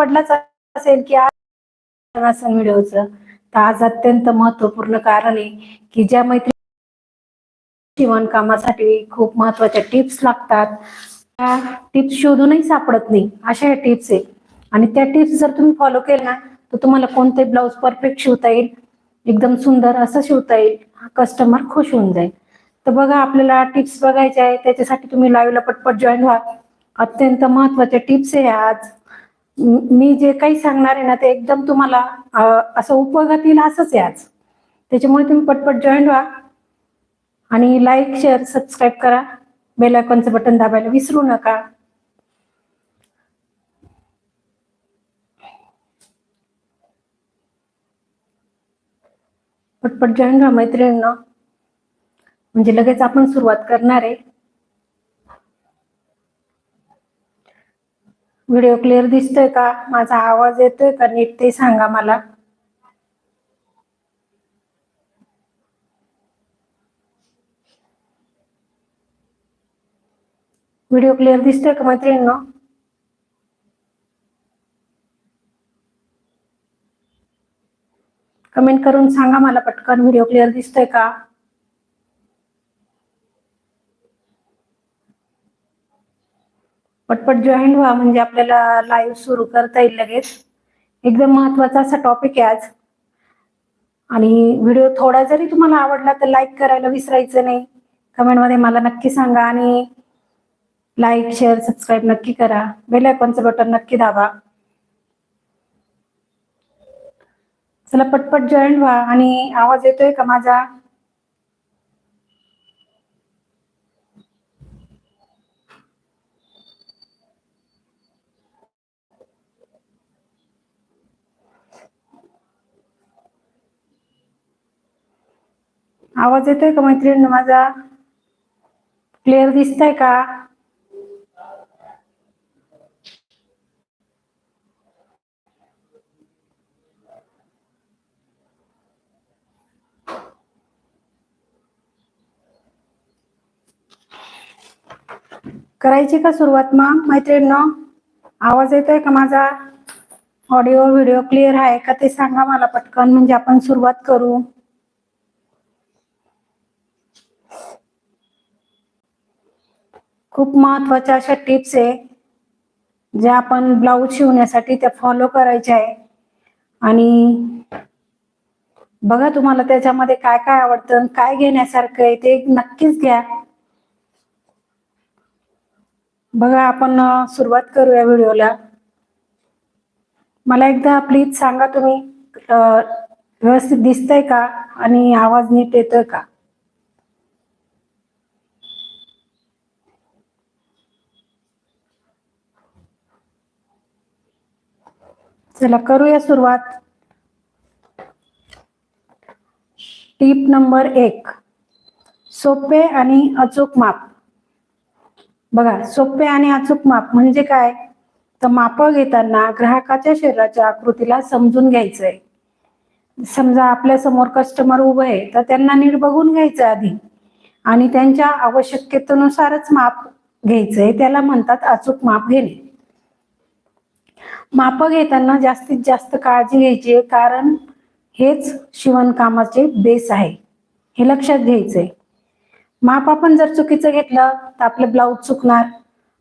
पडलाच असेल की आज असेल व्हिडिओचं तर आज अत्यंत महत्त्वपूर्ण कारण आहे की ज्या मैत्री शिवणकामासाठी खूप महत्त्वाच्या टिप्स लागतात. त्या टिप्स शोधूनही सापडत नाही. अशा ह्या टिप्स आहे आणि त्या टिप्स जर तुम्ही फॉलो केले ना तर तुम्हाला कोणते ब्लाऊज परफेक्ट शिवता येईल? एकदम सुंदर असं शिवता येईल. कस्टमर खुश होऊन जाईल. तर बघा आपल्याला टिप्स बघायचे आहे त्याच्यासाठी तुम्ही लाईव्हला पटपट जॉईन व्हा. अत्यंत महत्त्वाच्या टिप्स आहे आज. मी जे काही सांगणार आहे ना ते एकदम तुम्हाला असं उपयोगात येईल असंच आहे आज. त्याच्यामुळे तुम्ही पटपट जॉईन व्हा आणि लाईक शेअर सबस्क्राईब करा. बेल आयकॉनचं बटन दाबायला विसरू नका. पटपट जॉईन व्हा मैत्रिणींना. म्हणजे लगेच आपण सुरुवात करणार आहे. व्हिडिओ क्लिअर दिसतोय का? माझा आवाज येतोय का? नीट ते सांगा मला. व्हिडिओ क्लिअर दिसतोय का मैत्रिणींनो? कमेंट करून सांगा मला पटकन. व्हिडिओ क्लिअर दिसतोय का? पटपट जॉईन व्हा म्हणजे आपल्याला लाईव्ह सुरू करता येईल लगेच. एकदम महत्त्वाचा असा टॉपिक आहे आज. आणि व्हिडिओ थोडा जरी तुम्हाला आवडला तर लाईक करायला विसरायचं नाही. कमेंटमध्ये मला नक्की सांगा आणि लाईक शेअर सबस्क्राईब नक्की करा. बेल आयकॉनचं बटन नक्की दाबा. चला पटपट जॉईन व्हा. आणि आवाज येतोय का माझा? आवाज येतोय का मैत्रिणी माझा? क्लिअर दिसतंय का? करायची का सुरुवात मग मैत्रिणींनो? आवाज येतोय का माझा? ऑडिओ व्हिडिओ क्लिअर आहे का ते सांगा मला पटकन म्हणजे आपण सुरुवात करू. खूप महत्त्वाच्या अशा टिप्स आहे ज्या आपण ब्लाऊज शिवण्यासाठी त्या फॉलो करायच्या आहे. आणि बघा तुम्हाला त्याच्यामध्ये काय काय आवडतं काय घेण्यासारखं आहे ते नक्कीच घ्या. बघा आपण सुरुवात करूया व्हिडिओला. मला एकदा प्लीज सांगा तुम्ही व्यवस्थित दिसतंय का आणि आवाज नीट येतोय का? चला करूया सुरुवात. टीप नंबर एक. सोपे आणि अचूक माप. बघा सोपे आणि अचूक माप म्हणजे काय? तर माप घेताना ग्राहकाच्या शरीराच्या आकृतीला समजून घ्यायचंय. समजा आपल्यासमोर कस्टमर उभं आहे तर त्यांना नीट बघून घ्यायचं आधी. आणि त्यांच्या आवश्यकतेनुसारच माप घ्यायचंय. त्याला म्हणतात अचूक माप घेणे. माप घेताना जास्तीत जास्त काळजी घ्यायची आहे, कारण हेच शिवणकामाचे बेस आहे. हे लक्षात घ्यायचंय. माप आपण जर चुकीचं घेतलं तर आपलं ब्लाऊज चुकणार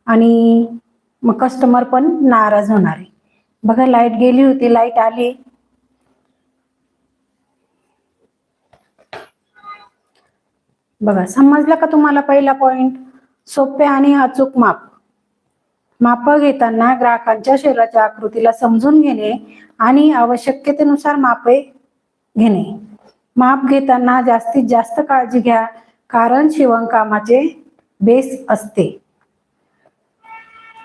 आणि मग कस्टमर पण नाराज होणार आहे. बघा लाइट गेली होती लाइट आली. बघा समजलं का तुम्हाला पहिला पॉइंट सोपे आणि अचूक माप. माप घेताना ग्राहकांच्या शरीराच्या आकृतीला समजून घेणे आणि आवश्यकतेनुसार मापे घेणे. माप घेताना जास्तीत जास्त काळजी घ्या कारण शिवणकामाचे बेस असते.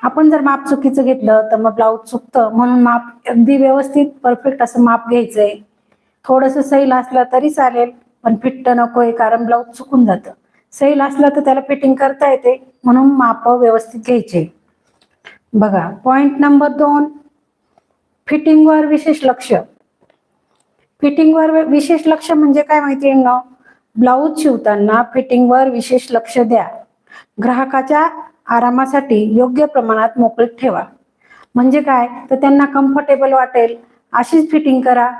आपण जर माप चुकीचं घेतलं तर मग ब्लाऊज चुकतं म्हणून माप अगदी व्यवस्थित परफेक्ट असं माप घ्यायचंय. थोडस सैल असलं तरी चालेल पण फिट्ट नकोय कारण ब्लाऊज चुकून जातं. सैल असलं तर त्याला फिटिंग करता येते म्हणून माप व्यवस्थित घ्यायचे. बघा पॉइंट नंबर दोन फिटिंगवर विशेष लक्ष. फिटिंगवर विशेष लक्ष म्हणजे काय माहिती ना ब्लाऊज शिवताना फिटिंगवर विशेष लक्ष द्या. ग्राहकाच्या आरामासाठी योग्य प्रमाणात मोकळीत ठेवा. म्हणजे काय? तर त्यांना कम्फर्टेबल वाटेल. अशीच फिटिंग करा.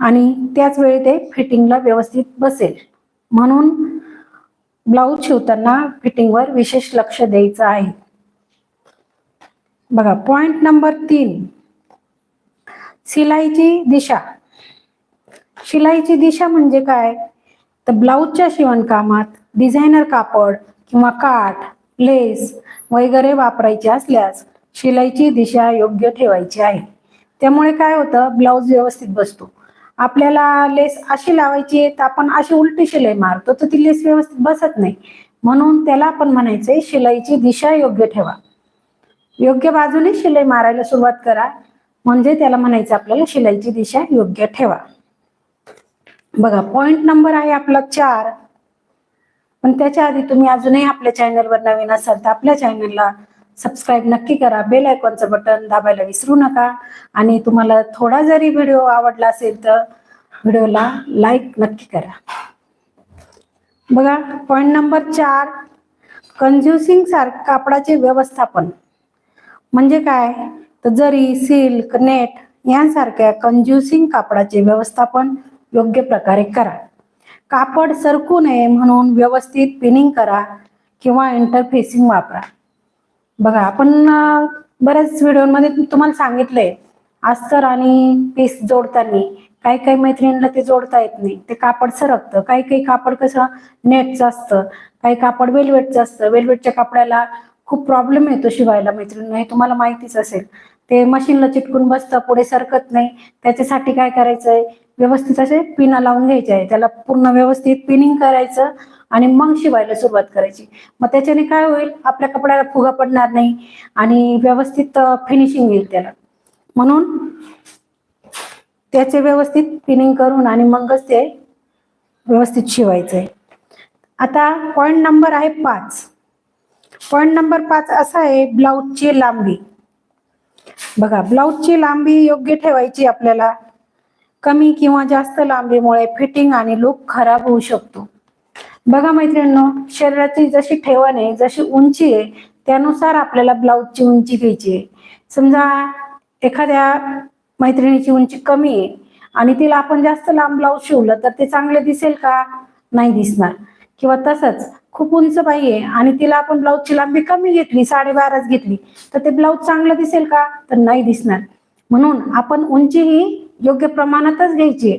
आणि त्याच वेळी ते फिटिंगला व्यवस्थित बसेल. म्हणून ब्लाऊज शिवताना फिटिंगवर विशेष लक्ष द्यायचं आहे. बघा पॉइंट नंबर तीन. शिलाईची दिशा. शिलाईची दिशा म्हणजे काय? तर ब्लाऊजच्या शिवणकामात डिझायनर कापड किंवा काठ लेस वगैरे वापरायचे असल्यास शिलाईची दिशा योग्य ठेवायची आहे. त्यामुळे काय होतं? ब्लाऊज व्यवस्थित बसतो. आपल्याला लेस अशी लावायची आहे तर आपण अशी उलटी शिलाई मारतो तर ती लेस व्यवस्थित बसत नाही. म्हणून त्याला आपण म्हणायचंय शिलाईची दिशा योग्य ठेवा. योग्य बाजूने शिलाई मारायला सुरुवात करा. म्हणजे त्याला म्हणायचं आपल्याला शिलाईची दिशा योग्य ठेवा. बघा पॉइंट नंबर आहे आपला चार. पण त्याच्या आधी तुम्ही अजूनही आपल्या चॅनलवर नवीन असाल तर आपल्या चॅनलला सबस्क्राईब नक्की करा. बेल आयकॉनचं बटन दाबायला विसरू नका. आणि तुम्हाला थोडा जरी व्हिडिओ आवडला असेल तर व्हिडिओला लाईक नक्की करा. बघा पॉइंट नंबर चार. कंज्युसिंग सार कापडाचे व्यवस्थापन. म्हणजे काय? तर जरी सिल्क नेट यांसारख्या कंज्युसिंग कापडाचे व्यवस्थापन योग्य प्रकारे करा. कापड सरकू नये म्हणून व्यवस्थित पिनिंग करा किंवा इंटरफेसिंग वापरा. बघा आपण बऱ्याच व्हिडिओमध्ये तुम्हाला सांगितलंय अस्तर आणि पीस जोडताना काही काही मैत्रिणींना ते जोडता येत नाही. ते कापड सरकतं. काही काही कापड कसं नेटचं असतं. काही कापड वेलवेटचं असतं. वेलवेटच्या कापडाला खूप प्रॉब्लेम येतो शिवायला मैत्रिणी हे तुम्हाला माहितीच असेल. ते मशीनला चिटकून बसतं पुढे सरकत नाही. त्याच्यासाठी काय करायचंय? व्यवस्थित असे पिना लावून घ्यायचे आहे. त्याला पूर्ण व्यवस्थित पिनिंग करायचं आणि मग शिवायला सुरुवात करायची. मग त्याच्याने काय होईल? आपल्या कपड्याला फुगा पडणार नाही आणि व्यवस्थित फिनिशिंग येईल त्याला. म्हणून त्याचे व्यवस्थित पिनिंग करून आणि मगच ते व्यवस्थित शिवायचंय. आता पॉइंट नंबर आहे पाच. पॉइंट नंबर पाच असा आहे ब्लाऊजची लांबी. बघा ब्लाऊजची लांबी योग्य ठेवायची आपल्याला. कमी किंवा जास्त लांबीमुळे फिटिंग आणि लुक खराब होऊ शकतो. बघा मैत्रिणींनो शरीराची जशी ठेवण आहे जशी उंची आहे त्यानुसार आपल्याला ब्लाऊजची उंची घ्यायची आहे. समजा एखाद्या मैत्रिणीची उंची कमी आहे आणि तिला आपण जास्त लांब ब्लाऊज शिवलं तर ते चांगले दिसेल का? नाही दिसणार. किंवा तसंच खूप उंच बाई आहे. आणि तिला आपण ब्लाऊजची लांबी कमी घेतली साडेबाराच घेतली. तर ते ब्लाऊज चांगलं दिसेल का? तर नाही दिसणार. म्हणून आपण उंची ही योग्य प्रमाणातच घ्यायची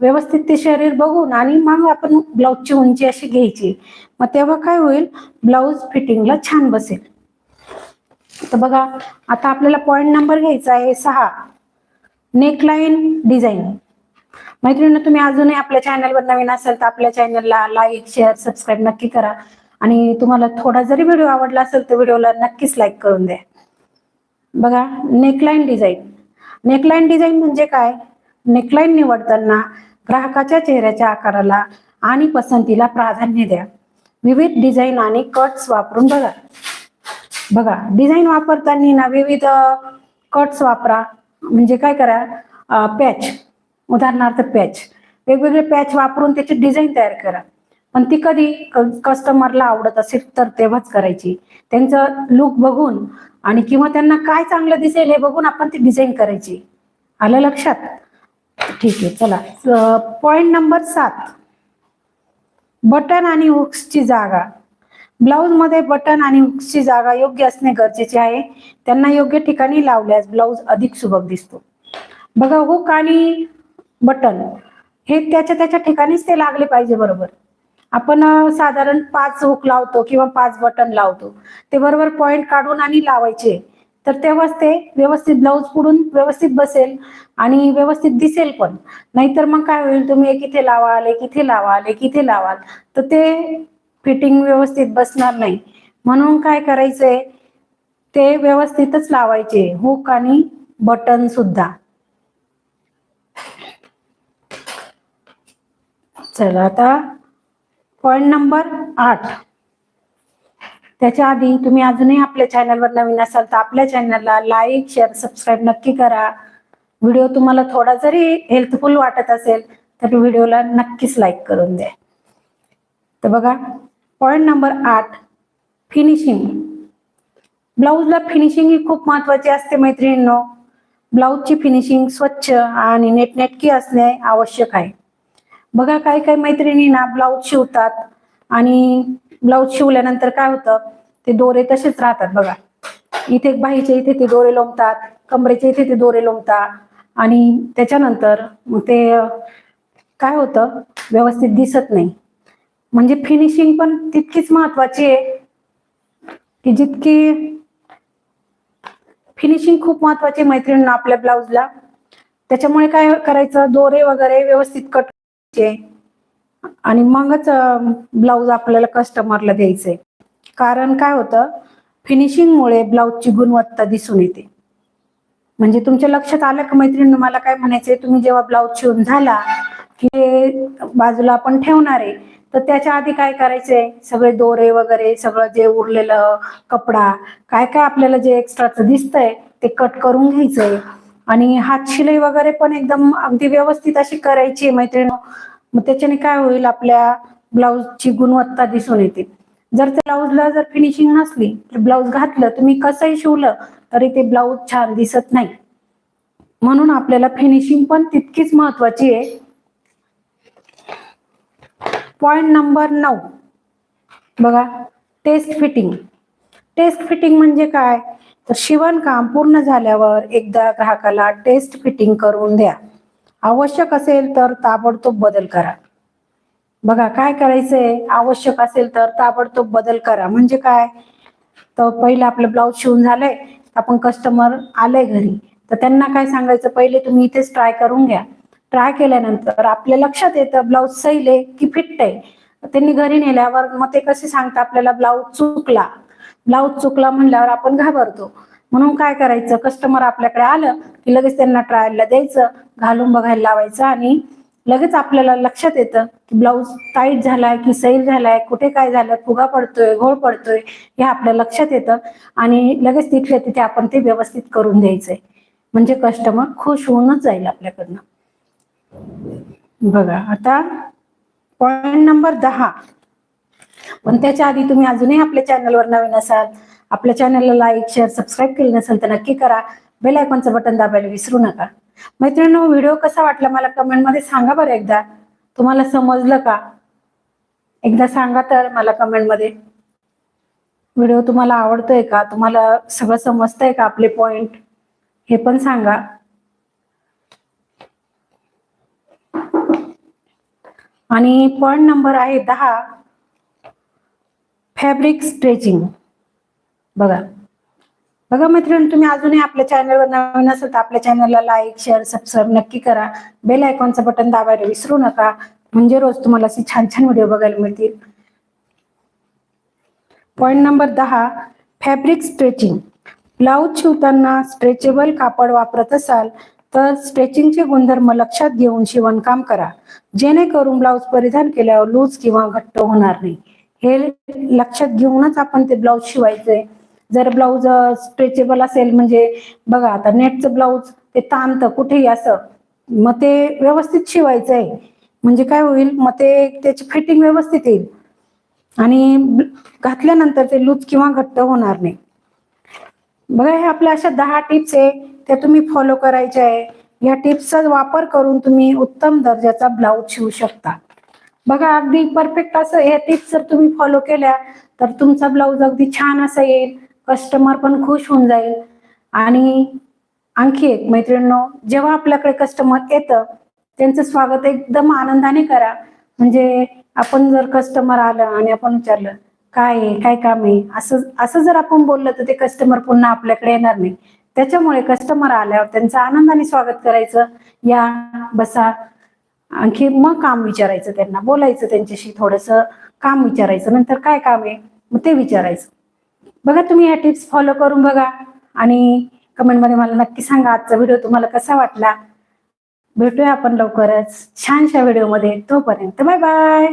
व्यवस्थित ते शरीर बघून आणि मग आपण ब्लाऊजची उंची अशी घ्यायची मग तेव्हा काय होईल? ब्लाऊज फिटिंगला छान बसेल. तर बघा आता आपल्याला पॉइंट नंबर घ्यायचा आहे सहा. नेकलाईन डिझाईन मैत्रिणींना तुम्ही अजूनही आपल्या चॅनलवर नवीन असाल तर आपल्या चॅनलला लाईक शेअर सबस्क्राईब नक्की करा. आणि तुम्हाला थोडा जरी व्हिडिओ आवडला असेल तर व्हिडिओला नक्कीच लाईक करून द्या. बघा नेकलाईन डिझाईन नेकलाईन डिझाईन म्हणजे काय? नेकलाईन निवडताना ग्राहकाच्या चेहऱ्याच्या आकाराला आणि पसंतीला प्राधान्य द्या. विविध डिझाईन आणि कट्स वापरून बघा. बघा डिझाईन वापरताना ना विविध कट्स वापरा. म्हणजे काय करा? पॅच उदाहरणार्थ पॅच वेगवेगळे पॅच वापरून त्याची डिझाईन तयार करा. पण ती कधी कस्टमरला आवडत असेल तर तेव्हाच करायची. त्यांचं लुक बघून आणि किंवा त्यांना काय चांगलं दिसेल हे बघून आपण ती डिझाईन करायची. आलं लक्षात? ठीक आहे चला. पॉइंट नंबर सात. बटन आणि हुक्सची जागा. ब्लाऊजमध्ये बटन आणि हुक्सची जागा योग्य असणे गरजेचे आहे. त्यांना योग्य ठिकाणी लावल्यास ब्लाऊज अधिक सुबक दिसतो. बघा हुक आणि बटन. हे त्याच्या त्याच्या ठिकाणीच ते लागले पाहिजे बरोबर. आपण साधारण पाच हुक लावतो किंवा पाच बटन लावतो. ते बरोबर पॉइंट काढून आणि लावायचे. तर तेव्हाच ते व्यवस्थित ब्लाऊज पुढून व्यवस्थित बसेल आणि व्यवस्थित दिसेल पण. नाहीतर मग काय होईल तुम्ही एक इथे लावाल एक इथे लावाल एक इथे लावाल. तर ते फिटिंग व्यवस्थित बसणार नाही. म्हणून काय करायचंय ते व्यवस्थितच लावायचे. हुक आणि बटन सुद्धा. चला आता पॉईंट नंबर आठ. त्याच्या आधी तुम्ही अजूनही आपल्या चॅनलवर नवीन असाल तर आपल्या चॅनलला लाईक शेअर सबस्क्राईब नक्की करा. व्हिडिओ तुम्हाला थोडा जरी हेल्पफुल वाटत असेल तर व्हिडिओला नक्कीच लाईक करून द्या. तर बघा पॉईंट नंबर आठ फिनिशिंग ब्लाऊजला फिनिशिंग ही खूप महत्वाची असते मैत्रिणींनो. ब्लाऊजची फिनिशिंग स्वच्छ आणि नेटनेटकी असणे आवश्यक आहे. बघा काही काही मैत्रिणी ना ब्लाऊज शिवतात आणि ब्लाऊज शिवल्यानंतर काय होतं ते दोरे तसेच राहतात बघा. इथे बाईचे इथे ते दोरे लोंबतात कमरेचे इथे ते दोरे लोंबतात आणि त्याच्यानंतर ते काय होतं व्यवस्थित दिसत नाही. म्हणजे फिनिशिंग पण तितकीच महत्वाची आहे की जितकी फिनिशिंग खूप महत्वाची मैत्रिणींना आपल्या ब्लाऊजला त्याच्यामुळे काय करायचं दोरे वगैरे व्यवस्थित कट करायचे आणि मगच ब्लाऊज आपल्याला कस्टमरला द्यायचंय कारण काय होतं फिनिशिंगमुळे ब्लाऊजची गुणवत्ता दिसून येते. म्हणजे तुमच्या लक्षात आलं का मैत्रिणी मला काय म्हणायचंय तुम्ही जेव्हा ब्लाऊज शिवून झाला की बाजूला आपण ठेवणार आहे तर त्याच्या आधी काय करायचंय? सगळे दोरे वगैरे सगळं जे उरलेलं कपडा काय काय आपल्याला जे एक्स्ट्राचं दिसतंय ते कट करून घ्यायचंय. आणि हात शिलाई वगैरे पण एकदम अगदी व्यवस्थित अशी करायची मैत्रिणी मग त्याच्याने काय होईल आपल्या ब्लाऊजची गुणवत्ता दिसून येते. जर त्या ब्लाऊजला जर फिनिशिंग नसली तर ब्लाऊज घातलं तुम्ही कसंही शिवलं तरी ते ब्लाऊज छान दिसत नाही. म्हणून आपल्याला फिनिशिंग पण तितकीच महत्वाची आहे. पॉइंट नंबर नऊ. बघा टेस्ट फिटिंग टेस्ट फिटिंग म्हणजे काय? तर शिवणकाम पूर्ण झाल्यावर एकदा ग्राहकाला टेस्ट फिटिंग करून द्या. आवश्यक असेल तर ताबडतोब बदल करा. बघा काय करायचंय? आवश्यक असेल तर ताबडतोब बदल करा. म्हणजे काय? तर पहिलं आपलं ब्लाऊज शिवून झालंय. आपण कस्टमर आले घरी. तर त्यांना काय सांगायचं? पहिले तुम्ही इथेच ट्राय करून घ्या. ट्राय केल्यानंतर आपल्या लक्षात येतं ब्लाऊज सैल आहे की फिट आहे. त्यांनी घरी नेल्यावर मग ते कसे सांगता आपल्याला ब्लाऊज चुकला? ब्लाऊज चुकला म्हणल्यावर आपण घाबरतो. म्हणून काय करायचं? कस्टमर आपल्याकडे आलं की लगेच त्यांना ट्रायलला द्यायचं घालून बघायला लावायचं आणि लगेच आपल्याला लक्षात येतं की ब्लाऊज टाईट झालाय की सैल झालाय कुठे काय झालं फुगा पडतोय घोळ पडतोय हे आपल्या लक्षात येतं आणि लगेच तिथल्या तिथे आपण ते व्यवस्थित करून द्यायचंय. म्हणजे कस्टमर खुश होऊनच जाईल आपल्याकडनं. बघा आता पॉइंट नंबर दहा. पण त्याच्या आधी तुम्ही अजूनही आपल्या चॅनलवर नवीन असाल आपल्या चॅनलला लाईक शेअर सबस्क्राईब केलं नसेल तर नक्की करा. बेल आयकॉनचं बटन दाबायला विसरू नका. मैत्रिणींनो व्हिडिओ कसा वाटला मला कमेंटमध्ये सांगा बरं एकदा. तुम्हाला समजलं का? एकदा सांगा तर मला कमेंटमध्ये व्हिडिओ तुम्हाला आवडतोय का? तुम्हाला सगळं समजतंय का आपले पॉइंट हे पण सांगा. आणि पॉइंट नंबर आहे दहा. Fabric stretching. बघा. बघा मैत्रिणी तुम्ही अजूनही आपल्या चॅनलवर नवीन असेल तर आपल्या चॅनलला लाईक शेअर सबस्क्राईब नक्की करा. बेल आयकॉनचं बटन दाबायला विसरू नका. म्हणजे रोज तुम्हाला असे छान छान व्हिडिओ बघायला मिळतील. पॉइंट नंबर दहा फॅब्रिक स्ट्रेचिंग ब्लाऊज शिवताना स्ट्रेचेबल कापड वापरत असाल तर स्ट्रेचिंगचे गुणधर्म लक्षात घेऊन शिवणकाम करा. जेणेकरून ब्लाऊज परिधान केल्यावर लूज किंवा घट्ट होणार नाही. हे लक्षात घेऊनच आपण ते ब्लाऊज शिवायचंय. जर ब्लाऊज स्ट्रेचेबल असेल म्हणजे बघा आता नेटचं ब्लाऊज ते ताणतं कुठेही असं मग ते व्यवस्थित शिवायचं आहे म्हणजे काय होईल मग ते त्याची फिटिंग व्यवस्थित येईल. आणि घातल्यानंतर ते लूज किंवा घट्ट होणार नाही. बघा हे आपल्या अशा दहा टिप्स आहे त्या तुम्ही फॉलो करायच्या आहे. या टिप्सचा वापर करून तुम्ही उत्तम दर्जाचा ब्लाऊज शिवू शकता. बघा अगदी परफेक्ट असं हे टिप्स जर तुम्ही फॉलो केल्या तर तुमचा ब्लाऊज अगदी छान असा येईल. कस्टमर पण खुश होऊन जाईल. आणि आणखी एक मैत्रिणींनो जेव्हा आपल्याकडे कस्टमर येतं त्यांचं स्वागत एकदम आनंदाने करा. म्हणजे आपण जर कस्टमर आलं आणि आपण विचारलं काय आहे? काय काम आहे? असं असं जर आपण बोललं तर ते कस्टमर पुन्हा आपल्याकडे येणार नाही. त्याच्यामुळे कस्टमर आल्यावर त्यांचं आनंदाने स्वागत करायचं. या बसा. आणखी मग काम विचारायचं त्यांना. बोलायचं त्यांच्याशी थोडंसं काम विचारायचं. नंतर काय काम आहे? मग ते विचारायचं. बघा तुम्ही ह्या टिप्स फॉलो करून बघा आणि कमेंटमध्ये मला नक्की सांगा आजचा व्हिडिओ तुम्हाला कसा वाटला. भेटूया आपण लवकरच छानशा व्हिडिओमध्ये. तोपर्यंत बाय बाय.